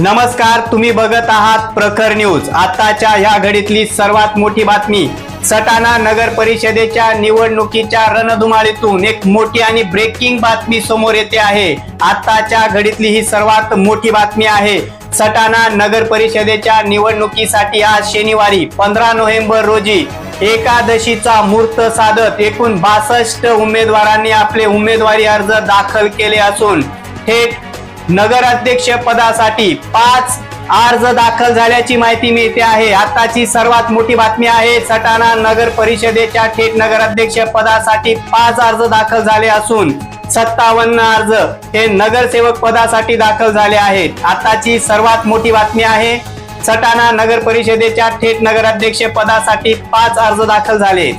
नमस्कार तुम्ही बघत आहात प्रखर न्यूज. आताच्या ह्या घडीतली सर्वात मोठी बातमी सटाणा नगर परिषदेच्या निवडणुकीच्या रणधुमाळीतून एक मोठी आणि ब्रेकिंग बातमी समोर येते आहे. आताच्या घडीतली ही सर्वात मोठी बातमी आहे. सटाणा नगर परिषदेच्या निवडणुकीसाठी आज शनिवारी पंधरा नोव्हेंबर रोजी एकादशीचा मुहूर्त साधत एकूण बासष्ट उमेदवारांनी आपले उमेदवारी अर्ज दाखल केले असून थेट नगराध्यक्ष पदासाठी पाच अर्ज दाखल झाल्याची माहिती मिळते आहे. आताची सर्वात मोठी बातमी आहे सटाणा नगर परिषदेच्या थेट नगराध्यक्ष पदासाठी पाच अर्ज दाखल झाले असून सत्तावन्न अर्ज हे नगरसेवक पदासाठी दाखल झाले आहेत. आताची सर्वात मोठी बातमी आहे सटाणा नगर परिषदेच्या थेट नगराध्यक्ष पदासाठी पाच अर्ज दाखल झाले.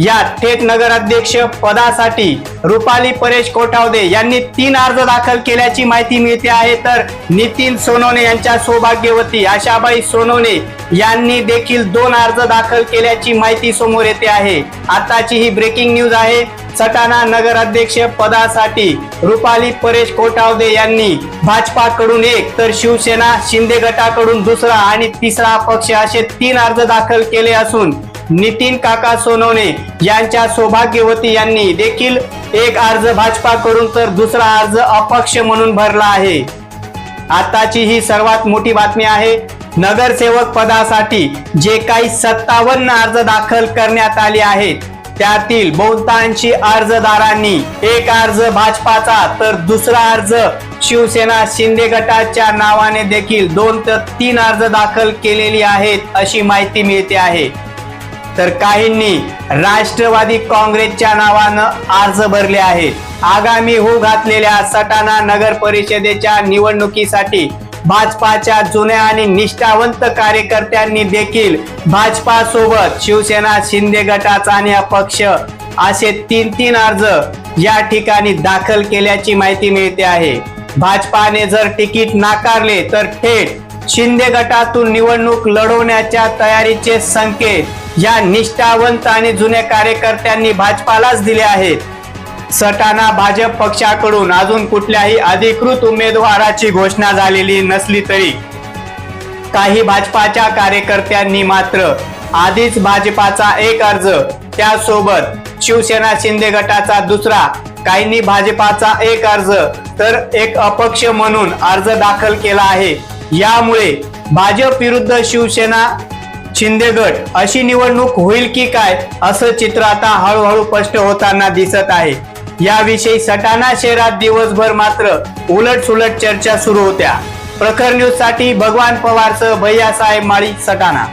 या थेट नगराध्यक्ष पदासाठी रुपाली परेश कोठावदे यांनी तीन अर्ज दाखल केल्याची माहिती मिळते आहे. तर नितीन सोनवणे यांच्या सौभाग्यवती आशाबाई सोनवणे यांनी देखील दोन अर्ज दाखल केल्याची माहिती समोर येते आहे. आताची ही ब्रेकिंग न्यूज आहे. सटाणा नगराध्यक्ष पदासाठी रुपाली परेश कोठावदे यांनी भाजपाकडून एक तर शिवसेना शिंदे गटाकडून दुसरा आणि तिसरा पक्ष असे तीन अर्ज दाखल केले असून नितीन काका सोनवणे यांच्या सौभाग्यवती यांनी देखील एक अर्ज भाजपाकडून तर दुसरा अर्ज अपक्ष म्हणून भरला आहे. आताची ही सर्वात मोठी बातमी आहे नगरसेवक पदासाठी जे काही सत्तावन्न अर्ज दाखल करण्यात आले आहेत त्यातील बहुतांशी अर्जदारांनी एक अर्ज भाजपाचा तर दुसरा अर्ज शिवसेना शिंदे गटाच्या नावाने देखील दोन तर तीन अर्ज दाखल केलेली आहेत अशी माहिती मिळते आहे. तर काहींनी राष्ट्रवादी काँग्रेसच्या नावानं अर्ज भरले आहेत आगामी होऊ घातलेल्या सटाणा नगर परिषदेच्या निवडणुकीसाठी भाजपाच्या जुन्या आणि निष्ठावंत कार्यकर्त्यांनी देखील भाजपा सोबत शिवसेना शिंदे गटाचा आणि अपक्ष असे तीन तीन अर्ज या ठिकाणी दाखल केल्याची माहिती मिळते आहे. भाजपाने जर तिकीट नाकारले तर थेट शिंदे गटातून निवडणूक लढवण्याच्या तयारीचे संकेत या निष्ठावंत आणि जुन्या कार्यकर्त्यांनी भाजपालाच दिले आहेत. सटाणा भाजप पक्षाकडून अजून कुठल्याही अधिकृत उमेदवाराची घोषणा झालेली नसली तरी. काही भाजपाच्या कार्यकर्त्यांनी मात्र आधीच भाजपाचा एक अर्ज त्यासोबत शिवसेना शिंदे गटाचा दुसरा काहींनी भाजपाचा एक अर्ज तर एक अपक्ष म्हणून अर्ज दाखल केला आहे. यामुळे भाजप विरुद्ध शिवसेना शिंदे गट अशी निवडणूक होईल की काय असं चित्र आता हळूहळू स्पष्ट होताना दिसत आहे. याविषयी सटाणा शहरात दिवसभर मात्र उलट सुलट चर्चा सुरू होत्या. प्रखर न्यूजसाठी भगवान पवारसह भैयासाहेब माळी सटाणा.